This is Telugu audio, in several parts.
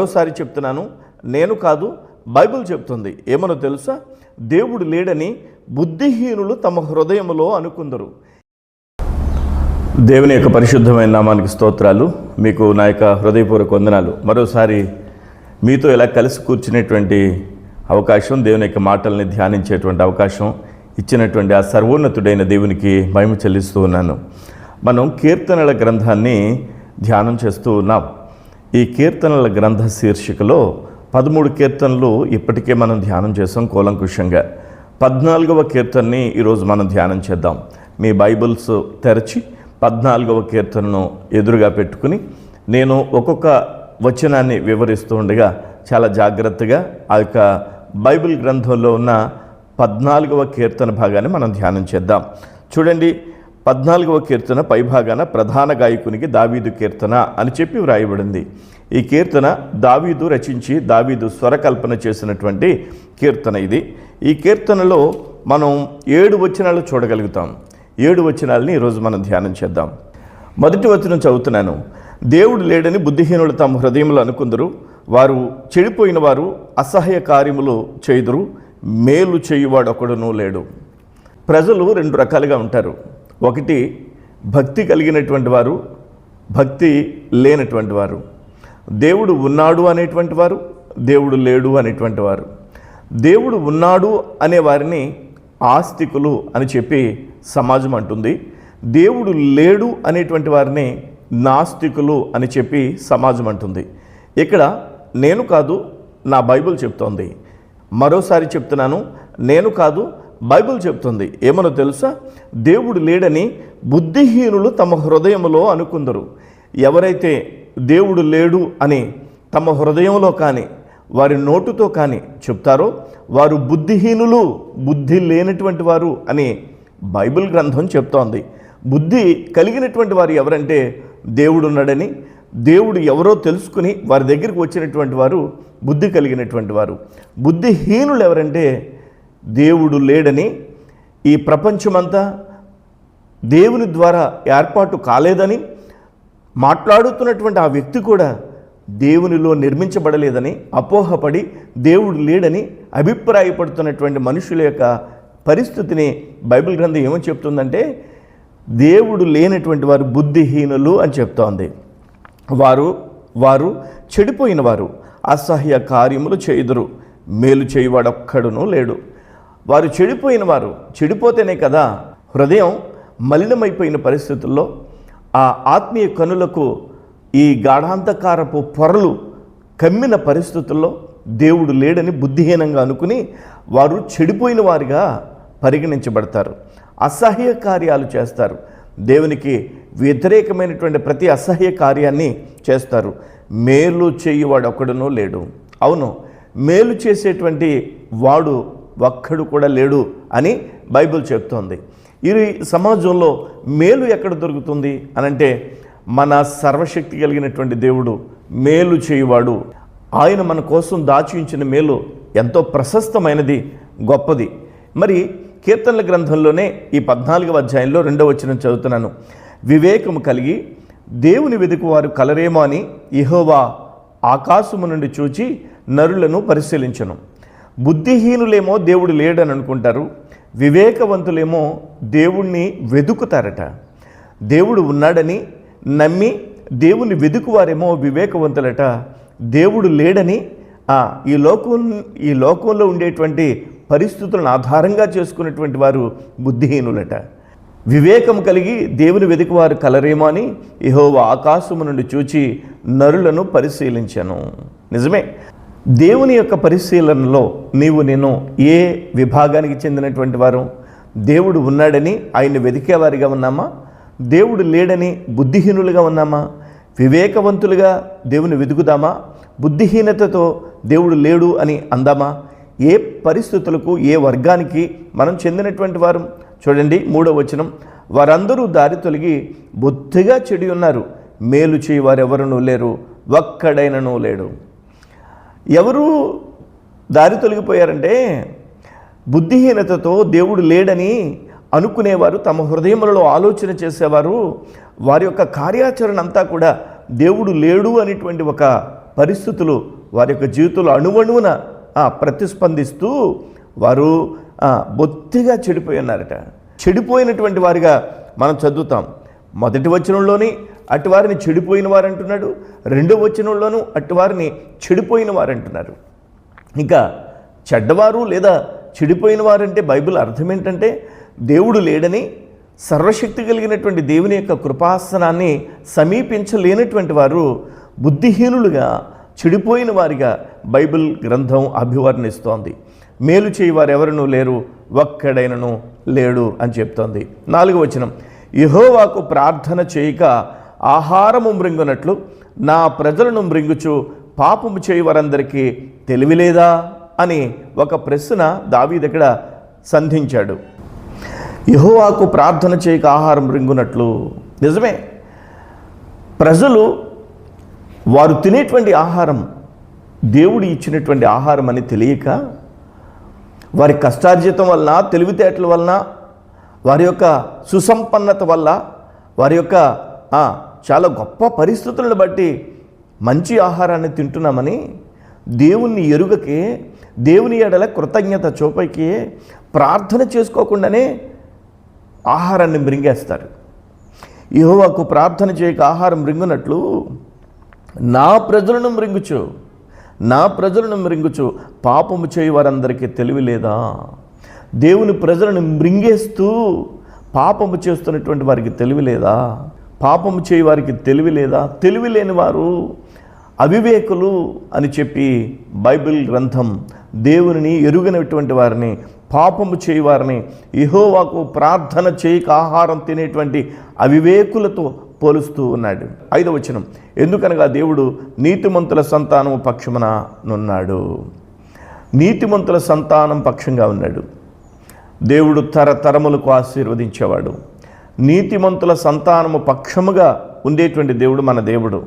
మరోసారి చెప్తున్నాను నేను కాదు బైబిల్ చెప్తుంది. ఏమనో తెలుసా? దేవుడు లేడని బుద్ధిహీనులు తమ హృదయంలో అనుకుందరు. దేవుని యొక్క పరిశుద్ధమైన నామానికి స్తోత్రాలు. మీకు నా యొక్క హృదయపూర్వక వందనాలు. మరోసారి మీతో ఇలా కలిసి కూర్చునేటువంటి అవకాశం దేవుని యొక్క మాటల్ని ధ్యానించేటువంటి అవకాశం ఇచ్చినటువంటి ఆ సర్వోన్నతుడైన దేవునికి మహిమ చెల్లిస్తూ ఉన్నాను. మనం కీర్తనల గ్రంథాన్ని ధ్యానం చేస్తూ ఉన్నాం. ఈ కీర్తనల గ్రంథ శీర్షికలో పదమూడు కీర్తనలు ఇప్పటికే మనం ధ్యానం చేసాం కూలంకుషంగా పద్నాలుగవ కీర్తనని ఈరోజు మనం ధ్యానం చేద్దాం. మీ బైబిల్స్ తెరచి పద్నాలుగవ కీర్తనను ఎదురుగా పెట్టుకుని నేను ఒక్కొక్క వచనాన్ని వివరిస్తూ ఉండగా చాలా జాగ్రత్తగా ఆ యొక్క బైబిల్ గ్రంథంలో ఉన్న పద్నాలుగవ కీర్తన భాగాన్ని మనం ధ్యానం చేద్దాం. చూడండి పద్నాలుగవ కీర్తన పైభాగాన ప్రధాన గాయకునికి దావీదు కీర్తన అని చెప్పి వ్రాయబడింది. ఈ కీర్తన దావీదు రచించి దావీదు స్వరకల్పన చేసినటువంటి కీర్తన ఇది. ఈ కీర్తనలో మనం ఏడు వచనాలు చూడగలుగుతాం. ఏడు వచనాలని ఈరోజు మనం ధ్యానం చేద్దాం. మొదటి వచనం చదువుతున్నాను. దేవుడు లేడని బుద్ధిహీనులు తమ హృదయంలో అనుకుందరు. వారు చెడిపోయిన వారు అసహ్య కార్యములు చేయుదురు. మేలు చేయువాడు లేడు. ప్రజలు రెండు రకాలుగా ఉంటారు. ఒకటి భక్తి కలిగినటువంటి వారు భక్తి లేనటువంటి వారు. దేవుడు ఉన్నాడు అనేటువంటి వారు దేవుడు లేడు అనేటువంటి వారు. దేవుడు ఉన్నాడు అనే వారిని ఆస్తికులు అని చెప్పి సమాజం అంటుంది. దేవుడు లేడు అనేటువంటి వారిని నాస్తికులు అని చెప్పి సమాజం అంటుంది. ఇక్కడ నేను కాదు నా బైబిల్ చెప్తోంది. మరోసారి చెప్తున్నాను నేను కాదు బైబిల్ చెప్తుంది. ఏమనో తెలుసా? దేవుడు లేడని బుద్ధిహీనులు తమ హృదయంలో అనుకుందరు. ఎవరైతే దేవుడు లేడు అని తమ హృదయంలో కానీ వారి నోటుతో కానీ చెప్తారో వారు బుద్ధిహీనులు బుద్ధి లేనటువంటి వారు అని బైబిల్ గ్రంథం చెప్తోంది. బుద్ధి కలిగినటువంటి వారు ఎవరంటే దేవుడు ఉన్నాడని దేవుడు ఎవరో తెలుసుకుని వారి దగ్గరికి వచ్చినటువంటి వారు బుద్ధి కలిగినటువంటి వారు. బుద్ధిహీనులు ఎవరంటే దేవుడు లేడని ఈ ప్రపంచమంతా దేవుని ద్వారా ఏర్పాటు కాలేదని మాట్లాడుతున్నటువంటి ఆ వ్యక్తి కూడా దేవునిలో నిర్మించబడలేదని అపోహపడి దేవుడు లేడని అభిప్రాయపడుతున్నటువంటి మనుషుల యొక్క పరిస్థితిని బైబిల్ గ్రంథం ఏమని చెప్తుందంటే దేవుడు లేనటువంటి వారు బుద్ధిహీనులు అని చెప్తోంది. వారు వారు చెడిపోయిన వారు అసహ్య కార్యములు చేయుదురు. మేలు చేయవాడొక్కడునూ లేడు. వారు చెడిపోయిన వారు చెడిపోతేనే కదా హృదయం మలినమైపోయిన పరిస్థితుల్లో ఆ ఆత్మీయ కనులకు ఈ గాఢాంధకారపు పొరలు కమ్మిన పరిస్థితుల్లో దేవుడు లేడని బుద్ధిహీనంగా అనుకుని వారు చెడిపోయిన వారిగా పరిగణించబడతారు. అసహ్య కార్యాలు చేస్తారు. దేవునికి వ్యతిరేకమైనటువంటి ప్రతి అసహ్య కార్యాన్ని చేస్తారు. మేలు చేయువాడు ఒకడునూ లేడు. అవును మేలు చేసేటువంటి వాడు ఒక్కడు కూడా లేడు అని బైబిల్ చెప్తోంది. ఈ సమాజంలో మేలు ఎక్కడ దొరుకుతుంది అనంటే మన సర్వశక్తి కలిగినటువంటి దేవుడు మేలు చేయువాడు. ఆయన మన కోసం దాచి ఉంచిన మేలు ఎంతో ప్రశస్తమైనది గొప్పది. మరి కీర్తనల గ్రంథంలోనే ఈ పద్నాలుగవ అధ్యాయంలో రెండవ వచ్చిన చదువుతున్నాను. వివేకము కలిగి దేవుని వెతుకు వారు కలరేమో అని ఇహోవా ఆకాశము నుండి చూచి నరులను పరిశీలించను. బుద్ధిహీనులేమో దేవుడు లేడని అనుకుంటారు వివేకవంతులేమో దేవుణ్ణి వెతుకుతారట దేవుడు ఉన్నాడని నమ్మి దేవుని వెతుకువారేమో వివేకవంతులట. దేవుడు లేడని ఈ లోకం ఈ లోకంలో ఉండేటువంటి పరిస్థితులను ఆధారంగా చేసుకున్నటువంటి వారు బుద్ధిహీనులట. వివేకం కలిగి దేవుని వెతికివారు కలరేమో అని ఇహోవ ఆకాశము నుండి చూచి నరులను పరిశీలించను. నిజమే. దేవుని యొక్క పరిశీలనలో నీవు నేను ఏ విభాగానికి చెందినటువంటి వారు? దేవుడు ఉన్నాడని ఆయన్ని వెతికేవారిగా ఉన్నామా? దేవుడు లేడని బుద్ధిహీనులుగా ఉన్నామా? వివేకవంతులుగా దేవుని వెతుకుదామా బుద్ధిహీనతతో దేవుడు లేడు అని అందామా? ఏ పరిస్థితులకు ఏ వర్గానికి మనం చెందినటువంటి వారు? చూడండి మూడో వచనం. వారందరూ దారి తొలగి బొత్తిగా చెడి ఉన్నారు. మేలు చేయి ఎవరునూ లేరు. ఒక్కడైనను లేడు. ఎవరు దారి తొలగిపోయారంటే బుద్ధిహీనతతో దేవుడు లేడని అనుకునేవారు తమ హృదయములలో ఆలోచన చేసేవారు వారి యొక్క కార్యాచరణ అంతా కూడా దేవుడు లేడు అనేటువంటి ఒక పరిస్థితులు వారి యొక్క జీవితంలో అణువణువున ప్రతిస్పందిస్తూ వారు బొత్తిగా చెడిపోయి ఉన్నారట. చెడిపోయినటువంటి వారిగా మనం చదువుతాం. మొదటి వచనంలోని అటువారిని చెడిపోయిన వారు అంటున్నాడు రెండో వచనంలోనూ అటువారిని చెడిపోయిన వారు అంటున్నారు ఇంకా చెడ్డవారు లేదా చెడిపోయిన వారంటే బైబిల్ అర్థం ఏంటంటే దేవుడు లేడని సర్వశక్తి కలిగినటువంటి దేవుని యొక్క కృపాసనాన్ని సమీపించలేనటువంటి వారు బుద్ధిహీనులుగా చెడిపోయిన వారిగా బైబిల్ గ్రంథం అభివర్ణిస్తోంది. మేలు చేయవారు ఎవరునూ లేరు ఒక్కడైనను లేడు అని చెప్తోంది. నాలుగు వచనం యహోవాకు ప్రార్థన చేయక ఆహారము మృంగునట్లు నా ప్రజలను మృంగుచు పాపము చేయి వారందరికీ తెలివిలేదా అని ఒక ప్రశ్న దావీ దగ్గర సంధించాడు. యహోవాకు ప్రార్థన చేయక ఆహారం మృంగునట్లు. నిజమే. ప్రజలు వారు తినేటువంటి ఆహారం దేవుడు ఇచ్చినటువంటి ఆహారం అని తెలియక వారి కష్టార్జితం వలన తెలివితేటల వలన వారి యొక్క సుసంపన్నత వల్ల వారి యొక్క చాలా గొప్ప పరిస్థితులను బట్టి మంచి ఆహారాన్ని తింటున్నామని దేవుణ్ణి ఎరుగకే దేవుని ఎడల కృతజ్ఞత చూపకి ప్రార్థన చేసుకోకుండానే ఆహారాన్ని మృంగేస్తారు. యహోవాకు ప్రార్థన చేయక ఆహారం మృంగునట్లు నా ప్రజలను మృంగుచు నా ప్రజలను మృంగుచు. పాపము చేయి వారందరికీ తెలివి లేదా? దేవుని ప్రజలను మృంగేస్తూ పాపము చేస్తున్నటువంటి వారికి తెలివి లేదా? పాపము చేయి వారికి తెలివి లేదా? తెలివి లేని వారు అవివేకులు అని చెప్పి బైబిల్ గ్రంథం దేవునిని ఎరుగనటువంటి వారిని పాపము చేయవారిని ఇహోవాకు ప్రార్థన చేయక ఆహారం తినేటువంటి అవివేకులతో పోలుస్తూ ఉన్నాడు. ఐదవ వచనం. ఎందుకనగా దేవుడు నీతిమంతుల సంతానము పక్షమున నున్నాడు. నీతిమంతుల సంతానం పక్షంగా ఉన్నాడు. దేవుడు తరతరములకు ఆశీర్వదించేవాడు. నీతిమంతుల సంతానము పక్షముగా ఉండేటువంటి దేవుడు మన దేవుడు.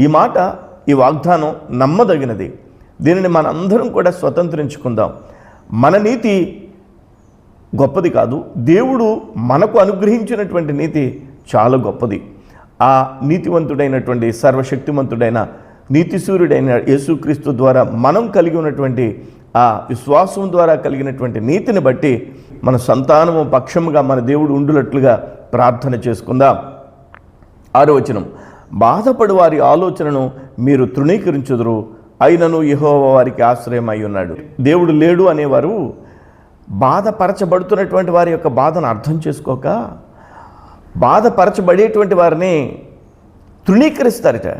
ఈ మాట ఈ వాగ్దానం నమ్మదగినది. దీనిని మనందరం కూడా స్వతంత్రించుకుందాం. మన నీతి గొప్పది కాదు. దేవుడు మనకు అనుగ్రహించినటువంటి నీతి చాలా గొప్పది. ఆ నీతివంతుడైనటువంటి సర్వశక్తిమంతుడైన నీతిసూర్యుడైన యేసుక్రీస్తు ద్వారా మనం కలిగి ఉన్నటువంటి ఆ విశ్వాసం ద్వారా కలిగినటువంటి నీతిని బట్టి మన సంతానము పక్షముగా మన దేవుడు ఉండులట్లుగా ప్రార్థన చేసుకుందాం. ఆరోచనం బాధపడు వారి ఆలోచనను మీరు తృణీకరించుదురు అయినను యహోవ వారికి ఆశ్రయం అయి ఉన్నాడు. దేవుడు లేడు అనేవారు బాధపరచబడుతున్నటువంటి వారి యొక్క బాధను అర్థం చేసుకోక బాధపరచబడేటువంటి వారిని తృణీకరిస్తారట.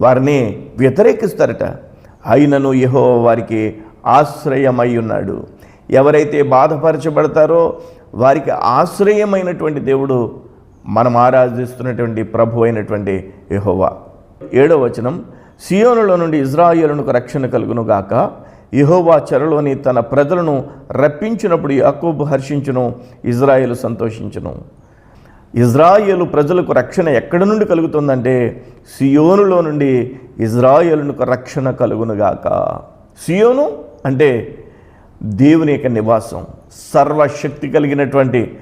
వారిని వ్యతిరేకిస్తారట. అయినను యహో వారికి ఆశ్రయమై ఉన్నాడు. ఎవరైతే బాధపరచబడతారో వారికి ఆశ్రయమైనటువంటి దేవుడు మనం ఆరాధిస్తున్నటువంటి ప్రభు అయినటువంటి యహోవా. ఏడవ వచనం సియోనులో నుండి ఇజ్రాయేలునకు రక్షణ కలుగును గాక యహోవా చెరలోని తన ప్రజలను రప్పించినప్పుడు యాకోబు హర్షించును ఇజ్రాయేలు సంతోషించును. ఇజ్రాయేలు ప్రజలకు రక్షణ ఎక్కడి నుండి కలుగుతుందంటే సియోనులో నుండి ఇజ్రాయేలునకు రక్షణ కలుగునుగాక. సియోను అంటే దేవుని యొక్క నివాసం సర్వశక్తి కలిగినటువంటి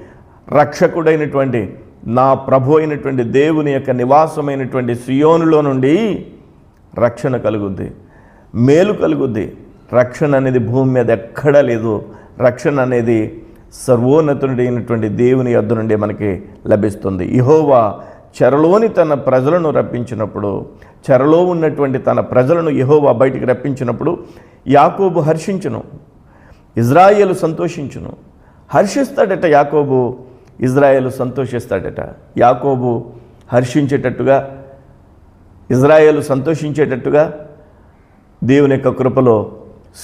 రక్షకుడైనటువంటి నా ప్రభు అయినటువంటి దేవుని యొక్క నివాసమైనటువంటి సియోనులో నుండి రక్షణ కలుగుద్ది. మేలు కలుగుద్ది. రక్షణ అనేది భూమి మీద ఎక్కడా లేదు. రక్షణ అనేది సర్వోన్నతుడైనటువంటి దేవుని యొద్ద నుండి మనకి లభిస్తుంది. ఇహోవా చెరలోని తన ప్రజలను రప్పించినప్పుడు చెరలో ఉన్నటువంటి తన ప్రజలను యహోవా బయటికి రప్పించినప్పుడు యాకోబు హర్షించను. ఇజ్రాయేలు సంతోషించును. హర్షిస్తాడట యాకోబు ఇజ్రాయేలు సంతోషిస్తాడట. యాకోబు హర్షించేటట్టుగా ఇజ్రాయేలు సంతోషించేటట్టుగా దేవుని యొక్క కృపలో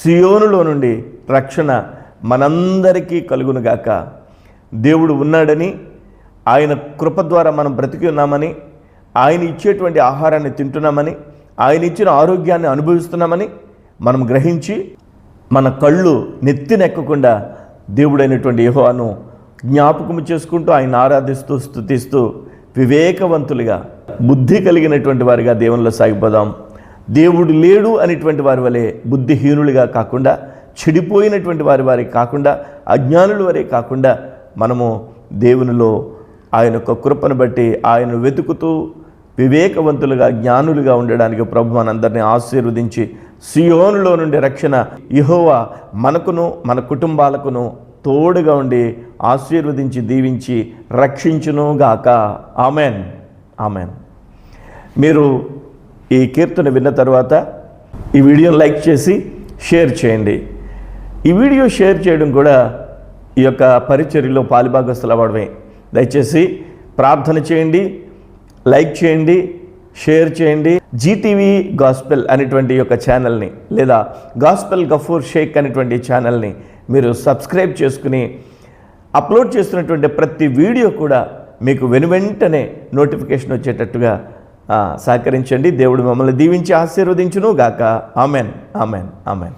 సియోనులో నుండి రక్షణ మనందరికీ కలుగునుగాక దేవుడు ఉన్నాడని ఆయన కృప ద్వారా మనం బ్రతికి ఉన్నామని ఆయన ఇచ్చేటువంటి ఆహారాన్ని తింటున్నామని ఆయన ఇచ్చిన ఆరోగ్యాన్ని అనుభవిస్తున్నామని మనం గ్రహించి మన కళ్ళు నెత్తినెక్కకుండా దేవుడైనటువంటి యెహోవాను జ్ఞాపకం చేసుకుంటూ ఆయన ఆరాధిస్తూ స్థుతిస్తూ వివేకవంతులుగా బుద్ధి కలిగినటువంటి వారిగా దేవునిలో సాగిపోదాం. దేవుడు లేడు అనేటువంటి వారి వలె బుద్ధిహీనులుగా కాకుండా చెడిపోయినటువంటి వారి వారి కాకుండా అజ్ఞానుల వరే కాకుండా మనము దేవునిలో ఆయన యొక్క కృపను బట్టి ఆయన వెతుకుతూ వివేకవంతులుగా జ్ఞానులుగా ఉండడానికి ప్రభు మనందరినీ ఆశీర్వదించి సియోనులో నుండి రక్షణ ఇహోవా మనకును మన కుటుంబాలకును తోడుగా ఉండి ఆశీర్వదించి దీవించి రక్షించును గాక. ఆమెన్. ఆమెన్. మీరు ఈ కీర్తన విన్న తర్వాత ఈ వీడియోని లైక్ చేసి షేర్ చేయండి. ఈ వీడియో షేర్ చేయడం కూడా ఈ యొక్క పరిచర్యలో పాలిభాగస్తులు అవ్వడమే. దయచేసి ప్రార్థన చేయండి లైక్ చేయండి షేర్ చేయండి. జీటీవీ గాస్పెల్ అనేటువంటి యొక్క ఛానల్ని లేదా గాస్పెల్ గఫూర్ షేక్ అనేటువంటి ఛానల్ని మీరు సబ్స్క్రైబ్ చేసుకుని అప్లోడ్ చేస్తున్నటువంటి ప్రతి వీడియో కూడా మీకు వెనువెంటనే నోటిఫికేషన్ వచ్చేటట్టుగా సహకరించండి. దేవుడు మమ్మల్ని దీవించి ఆశీర్వదించును గాక ఆమెన్. ఆమెన్. ఆమెన్.